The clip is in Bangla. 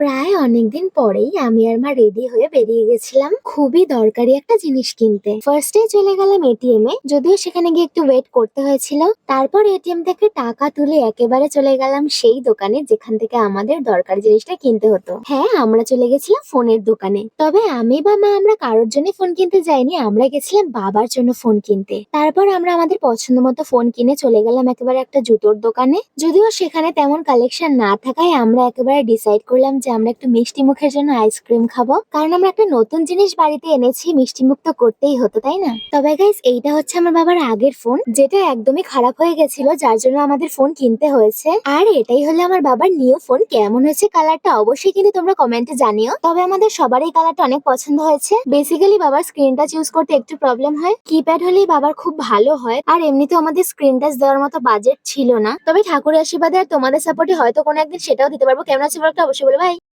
প্রায় অনেকদিন পরেই আমি আর মা রেডি হয়ে বেরিয়ে গেছিলাম। খুবই দরকারি একটা জিনিস কিনতে। ফার্স্টে চলে গেলাম এটিএম এ, যদিও সেখানে গিয়ে একটু ওয়েট করতে হয়েছিল। তারপর এটিএম থেকে টাকা তুলে একেবারে চলে গেলাম সেই দোকানে, যেখান থেকে আমাদের দরকারি জিনিসটা কিনতে হতো। হ্যাঁ আমরা চলে গেছিলাম ফোনের দোকানে। তবে আমি বা মা আমরা কারোর জন্য ফোন কিনতে যাইনি, আমরা গেছিলাম বাবার জন্য ফোন কিনতে। তারপর আমরা আমাদের পছন্দ মতো ফোন কিনে চলে গেলাম একেবারে একটা জুতোর দোকানে। যদিও সেখানে তেমন কালেকশন না থাকায় আমরা একেবারে ডিসাইড করলাম যে আমরা একটু মিষ্টি মুখের জন্য আইসক্রিম খাব। কারণ আমরা একটা নতুন জিনিস বাড়িতে এনেছি, মিষ্টি মুখ তো করতেই হতো, তাই না? তবে গাইস এইটা হচ্ছে আমার বাবার আগের ফোন যেটা একদমই খারাপ হয়ে গেছিল, যার জন্য আমাদের ফোন কিনতে হয়েছে। আর এটাই হলো আমার বাবার নিউ ফোন কেমন হয়েছে কালারটা অবশ্যই কিন্তু তোমরা কমেন্টে জানিও। তবে আমাদের সবারই কালারটা অনেক পছন্দ হয়েছে। বেসিক্যালি বাবার স্ক্রিন টাচ ইউজ করতে একটু প্রবলেম হয়। কিপ্যাড হলেই বাবার খুব ভালো হয়। আর এমনিতেও আমাদের স্ক্রিন টাচ দেওয়ার মতো বাজেট ছিল না। তবে ঠাকুরের আশীর্বাদে আর তোমাদের সাপোর্টে হয়তো কোনো একদিন সেটাও দিতে পারব। কেমন আছে বলতে অবশ্যই বলে ভাই